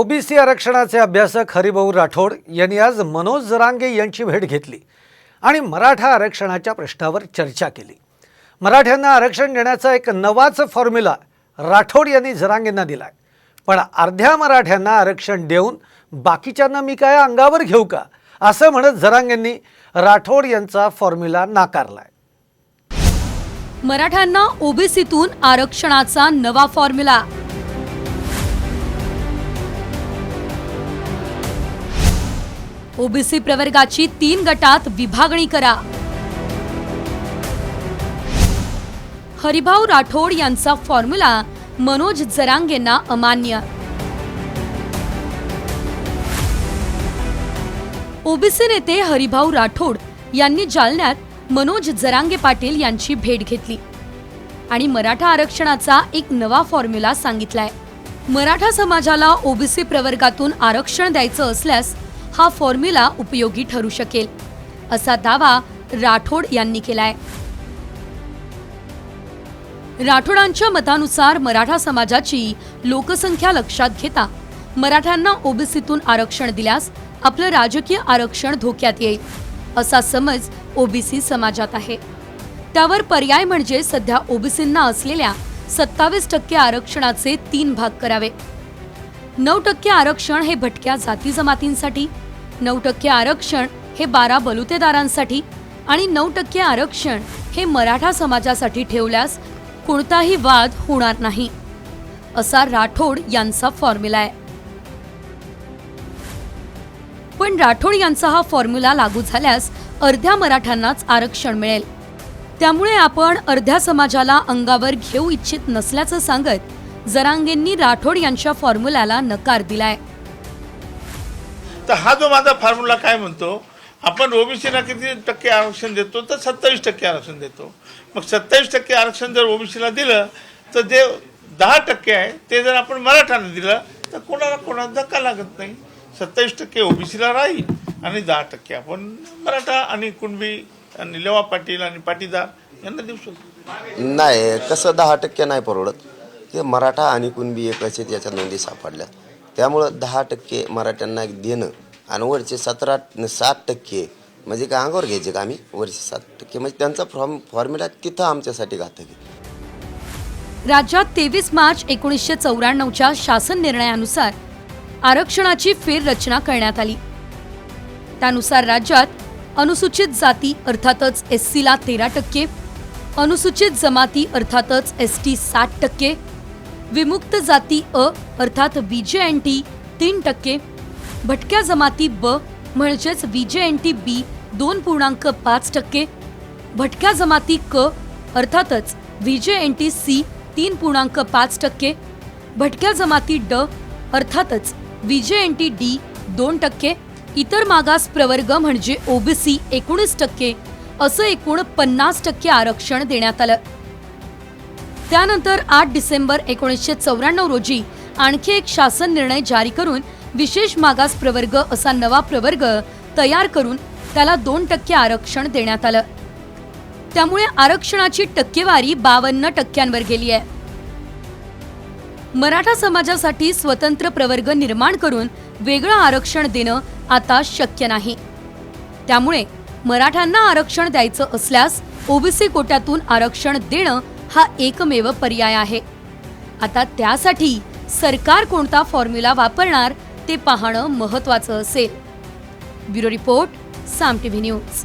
OBC आरक्षणाचे अभ्यासक हरिभाऊ राठोड यांनी आज मनोज जरांगे यांची भेट घेतली आणि मराठा आरक्षणाच्या प्रश्नावर चर्चा केली. मराठ्यांना आरक्षण देण्याचा एक नवाच फॉर्म्युला राठोड यांनी जरांगेंना दिलाय. पण अर्ध्या मराठ्यांना आरक्षण देऊन बाकीच्यांना मी काय अंगावर घेऊ का? असं म्हणत जरांगेंनी राठोड यांचा फॉर्म्युला नाकारलाय. मराठ्यांना ओबीसीतून आरक्षणाचा नवा फॉर्म्युला ओबीसी प्रवर्गाची तीन गटात विभागणी करा. हरिभाऊ राठोड यांचा फॉर्म्युला मनोज जरांगेंना अमान्य. ओबीसी नेते हरिभाऊ राठोड यांनी जालन्यात मनोज जरांगे पाटील यांची भेट घेतली आणि मराठा आरक्षणाचा एक नवा फॉर्म्युला सांगितलाय. मराठा समाजाला ओबीसी प्रवर्गातून आरक्षण द्यायचं असल्यास हा फॉर्म्युला उपयोगी ठरू शकेल असा दावा राठोड यांनी केलाय. राठोडांच्या मतानुसार मराठा समाजाची लोकसंख्या लक्षात घेता मराठ्यांना ओबीसीतून आरक्षण दिल्यास आपलं राजकीय आरक्षण धोक्यात येईल असा समज ओबीसी समाजात आहे. त्यावर पर्याय म्हणजे सध्या ओबीसींना असलेल्या सत्तावीस टक्के आरक्षणाचे तीन भाग करावे. नऊ टक्के आरक्षण हे भटक्या जाती जमातींसाठी नऊ टक्के आरक्षण हे बारा बलुतेदारांसाठी आणि नऊ टक्के आरक्षण हे मराठा समाजासाठी ठेवल्यास कोणताही वाद होणार नाही. असा राठोड यांचा फॉर्म्युला आहे. पण राठोड यांचा हा फॉर्म्युला लागू झाल्यास अर्ध्या मराठ्यांनाच आरक्षण मिळेल. त्यामुळे आपण अर्ध्या समाजाला अंगावर घेऊ इच्छित नसल्याचं सांगत जरांगेंनी राठोड यांच्या फॉर्म्युल्याला नकार दिलाय. तर हा जो माझा फॉर्म्युला काय म्हणतो? आपण ओबीसीला किती टक्के आरक्षण देतो तर सत्तावीस टक्के आरक्षण देतो. मग सत्तावीस टक्के आरक्षण जर ओबीसीला दिलं तर जे दहा टक्के आहे ते जर आपण मराठ्यांना दिलं तर कोणाला कोणाला धक्का लागत नाही. सत्तावीस टक्के ओबीसीला राहील आणि दहा टक्के आपण मराठा आणि कुणबी आणि लेवा पाटील आणि पाटीदार यांना देऊ शकतो. नाही कसं दहा टक्के नाही परवडत. ते मराठा आणि कुणबी एकच आहेत याच्या नोंदी सापडल्या त्यामुळं दहा टक्के मराठ्यांना देणं आणि वरचे सतरा सात टक्के म्हणजे काय अंगावर घ्यायचे का आम्ही? वरचे सात टक्के. म्हणजे त्यांचा फॉर्म फॉर्म्युला तिथं आमच्यासाठी घातक आहे. राज्यात तेवीस मार्च एकोणीसशे चौऱ्याण्णवच्या शासन निर्णयानुसार आरक्षणाची फेररचना करण्यात आली. त्यानुसार राज्यात अनुसूचित जाती अर्थातच एस सीला तेरा टक्के अनुसूचित जमाती अर्थातच एस टी साठ टक्के विमुक्त जाती अ अर्थात जे एन टी तीन टक्के. भटक्या जमाती ब म्हणजेच जे एन टी बी दोन पूर्णांक पाच टक्के. भटक्या जमाती क अर्थातच जे एन टी सी तीन पूर्णांक पाच टक्के. भटक्या जमाती ड अर्थातच जे एन टी डी दोन टक्के. इतर मागास प्रवर्ग म्हणजे ओबीसी एकोणीस टक्के. असं एकूण पन्नास टक्के आरक्षण देण्यात आलं. त्यानंतर आठ डिसेंबर एकोणीसशे चौऱ्याण्णव रोजी आणखी एक शासन निर्णय जारी करून विशेष मागास प्रवर्ग असा नवा प्रवर्ग तयार करून त्याला दोन टक्के आरक्षण देण्यात आलं. त्यामुळे आरक्षणाची टक्केवारी बावन्न टक्क्यांवर गेली आहे. मराठा समाजासाठी स्वतंत्र प्रवर्ग निर्माण करून वेगळं आरक्षण देणं आता शक्य नाही. त्यामुळे मराठ्यांना आरक्षण द्यायचं असल्यास ओबीसी कोट्यातून आरक्षण देणं हा एकमेव पर्याय आहे. आता त्यासाठी सरकार कोणता फॉर्म्युला वापरणार ते पाहणं महत्वाचं असेल. Bureau report Saam TV news.